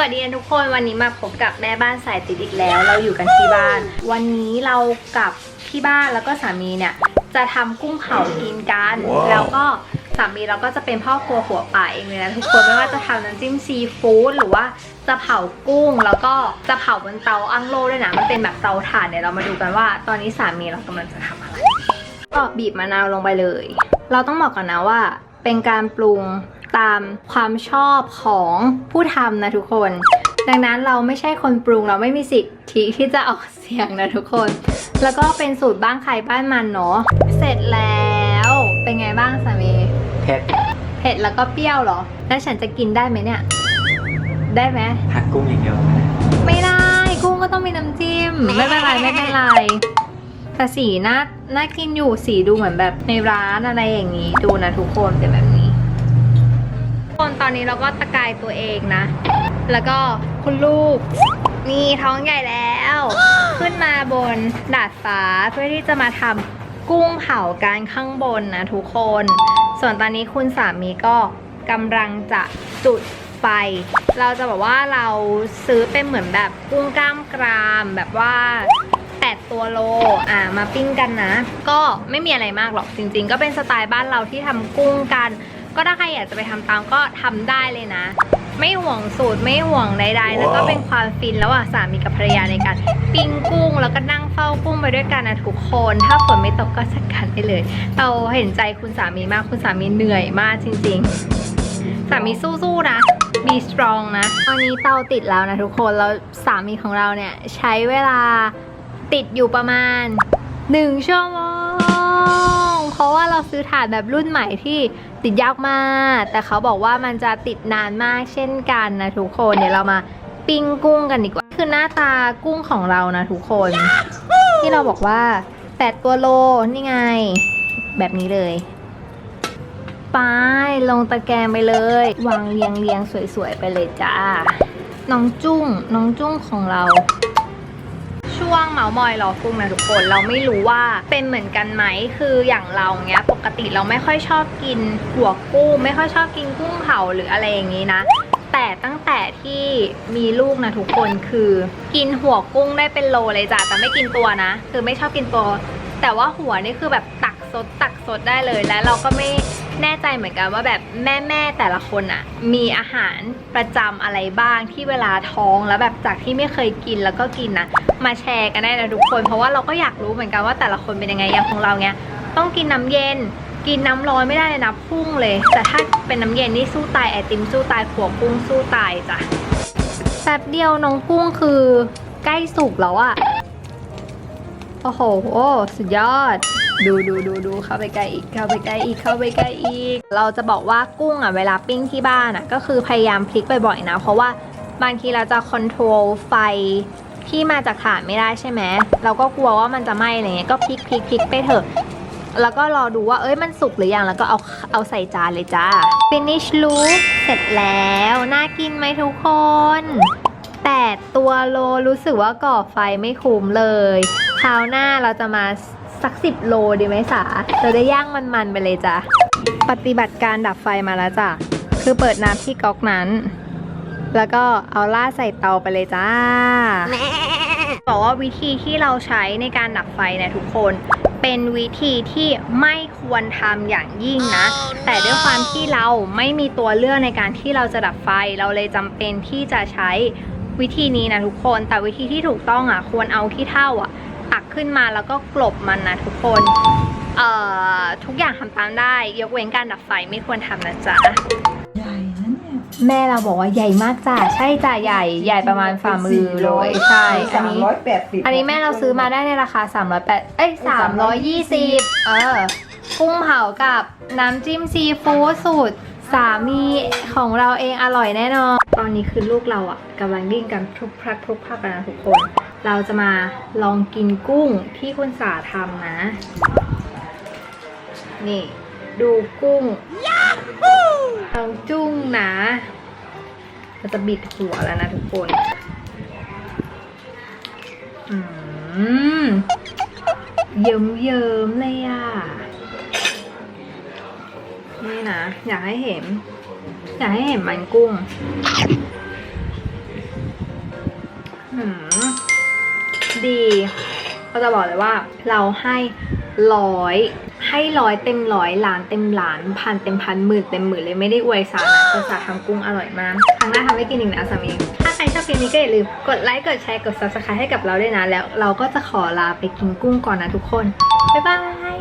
วัสดีทุกคนวันนี้มาพบกับแม่บ้านสายติดอีกแล้ว เราอยู่กันที่บ้าน วันนี้เรากับที่บ้านแล้วก็สามีเนี่ยจะทำกุ้งเผากินกันว้าวแล้วก็สามีเราก็จะเป็นพ่อครัวหัวป่าเองเลยนะทุกคนไม่ว่าจะทำน้ำจิ้มซีฟู้ดหรือว่าจะเผากุ้งแล้วก็จะเผาบนเตาอั้งโล่ด้วยนะมันเป็นแบบเตาถ่านเดี๋ยวเรามาดูกันว่า ตอนนี้สามีเรากำลังจะทำอะไรก็บีบมะนาวลงไปเลย เราต้องบอกก่อนนะว่า เป็นการปรุง ตามความชอบของผู้ทำนะทุกคน ดังนั้นเราไม่ใช่คนปรุงเราไม่มีสิทธิที่จะออกเสียงนะทุกคน แล้วก็เป็นสูตรบ้านใครบ้านมันเนาะเสร็จแล้วเป็นไงบ้างสามีเผ็ดเผ็ดแล้วก็เปรี้ยวเหรอ แล้วฉันจะกินได้ไหมเนี่ย ได้ไหมหักกุ้งอย่างเดียวไม่ได้ กุ้งก็ต้องมีน้ำจิ้ม ไม่เป็นไรไม่เป็นไรแต่สีน่าน่ากินอยู่สีดูเหมือนแบบในร้านอะไรอย่างนี้ ดูนะทุกคนเป็นแบบนี้ คนตอนนี้เราก็ตะกายตัวเองนะ แล้วก็คุณลูกนี่ท้องใหญ่แล้ว ขึ้นมาบนดาดฟ้าเพื่อที่จะมาทำกุ้งเผากันข้างบนนะทุกคน ส่วนตอนนี้คุณสามีก็กำลังจะจุดไฟ เราจะบอกว่าเราซื้อเป็นเหมือนแบบกุ้งกล้ามกรามแบบว่า8ตัวโล อ่า มาปิ้งกันนะ ก็ไม่มีอะไรมากหรอกจริงๆ ก็เป็นสไตล์บ้านเราที่ทำกุ้งกัน ก็ถ้าใครอยากจะไปทำตามก็ทำได้เลยนะ ไม่ห่วงสูตรไม่ห่วงใดๆ แล้วก็เป็นความฟินระหว่างสามีกับภรรยาในการปิ้งกุ้ง แล้วก็นั่งเฝ้ากุ้งไปด้วยกันนะทุกคน ถ้าฝนไม่ตกก็จัดการได้เลย เราเห็นใจคุณสามีมากคุณสามีเหนื่อยมากจริง ๆ สามีสู้ๆนะ be strong นะ ตอนนี้เตาติดแล้วนะทุกคนแล้วสามีของเราเนี่ยใช้เวลาติดอยู่ประมาณ 1 ชั่วโมง ซื้อถ่านแบบรุ่นใหม่ที่ติดยากมาก แต่เขาบอกว่ามันจะติดนานมากเช่นกันนะทุกคนเดี๋ยวเรามาปิ้งกุ้งกันดีกว่าคือหน้าตากุ้งของเรานะทุกคน ที่เราบอกว่า8ตัวโลนี่ไง แบบนี้เลยไปลงตะแกรงไปเลย วางเรียงเรียงสวยๆไปเลยจ้าน้องจุ้งน้องจุ้งของเรา ช่วงเหมามอยรอกุ้งนะทุกคนเราไม่รู้ว่าเป็นเหมือนกันไหมคืออย่างเราเนี้ยปกติเราไม่ค่อยชอบกินหัวกุ้งไม่ค่อยชอบกินกุ้งเผาหรืออะไรอย่างนี้นะ แต่ตั้งแต่ที่มีลูกนะทุกคนคือกินหัวกุ้งได้เป็นโลเลยจ้ะแต่ไม่กินตัวนะ คือไม่ชอบกินตัว แต่ว่าหัวนี่คือแบบตักสดตักสดได้เลยและเราก็ไม่ แน่ใจเหมือนกันว่าแบบแม่แม่แต่ละคนอะมีอาหารประจำอะไรบ้างที่เวลาท้องแล้วแบบจากที่ไม่เคยกินแล้วก็กินนะมาแชร์กันได้นะทุกคน เพราะว่าเราก็อยากรู้เหมือนกันว่าแต่ละคนเป็นยังไงอย่างของเราเนี้ยต้องกินน้ำเย็น กินน้ำร้อนไม่ได้เลยนะพุ่งเลย แต่ถ้าเป็นน้ำเย็นนี่สู้ตายไอติมสู้ตายขัวกุ้งสู้ตายจ้ะแป๊บเดียวน้องกุ้งคือใกล้สุกแล้วอะโอ้โห สุดยอด ดูดูดูดูเข้าไปใกล้อีก เข้าไปใกล้อีก เข้าไปใกล้อีก เราจะบอกว่ากุ้งอะเวลาปิ้งที่บ้านอะก็คือพยายามพลิกบ่อยๆนะ เพราะว่าบางทีเราจะคอนโทรลไฟที่มาจากถ่านไม่ได้ใช่ไหม เราก็กลัวว่ามันจะไหม้อะไรเงี้ย ก็พลิกพลิกพลิกไปเถอะ แล้วก็รอดูว่าเอ้ยมันสุกหรือยัง แล้วก็เอาเอาใส่จานเลยจ้า finish look เสร็จแล้ว น่ากินไหมทุกคน แต่ตัวโลรู้สึกว่าก่อไฟไม่คุ้มเลย คราวหน้าเราจะมา สักสิบโลดีไหมสาเราได้ย่างมันๆไปเลยจ้ะ ปฏิบัติการดับไฟมาแล้วจ้ะ คือเปิดน้ำที่ก๊อกนั้น แล้วก็เอาล่าดใส่เตาไปเลยจ้า บอกว่าวิธีที่เราใช้ในการดับไฟเนี่ยทุกคนเป็นวิธีที่ไม่ควรทำอย่างยิ่งนะ แต่ด้วยความที่เราไม่มีตัวเลือกในการที่เราจะดับไฟ เราเลยจำเป็นที่จะใช้วิธีนี้นะทุกคน แต่วิธีที่ถูกต้องอะ ควรเอาขี้เถ้าอะ ตักขึ้นมาแล้วก็กลบมันนะทุกคนเอ่อทุกอย่างทำตามได้ ยกเว้นการดับไฟไม่ควรทำนะจ๊ะใหญ่นะเนี่ยแม่เราบอกว่าใหญ่มากจ้ะใช่จ้ะใหญ่ใหญ่ประมาณฝ่ามือเลยใช่อันสามนี้ร้อยแปดสิบอันนี้แม่เราซื้อมาได้ในราคา 308 เอ้ย 320 เออ กุ้งเผากับน้ำจิ้มซีฟู้ดสูตรสามีของเราเองอร่อยแน่นอน ตอนนี้คือลูกเราอะกำลังดิ้นกันพลุกพลักพลุกพลักกันนะทุกคน เราจะมาลองกินกุ้งที่คุณสาทำนะ นี่ดูกุ้งเอาจุ้งนะเราจะบิดหัวแล้วนะทุกคน อืม เยิ้มเยิ้มๆเลยอะ นี่นะ อยากให้เห็น อยากให้เห็นมันกุ้งดีเก็จะบอกเลยว่าเราให้ร้อยให้ร้อยเต็มร้อยล้านเต็มล้านพันเต็มพันหมื่นเต็มหมื่นเลยไม่ได้อวยสานะแต่สาทำกุ้งอร่อยมากครั้งหน้าทำให้กินอีกนะสามีถ้าใครชอบคลิปนี้ก็อย่าลืมกดไลค์กดแชร์กด subscribe ให้กับเราด้วยนะแล้ว เราก็จะขอลาไปกินกุ้งก่อนนะทุกคนบ๊ายบาย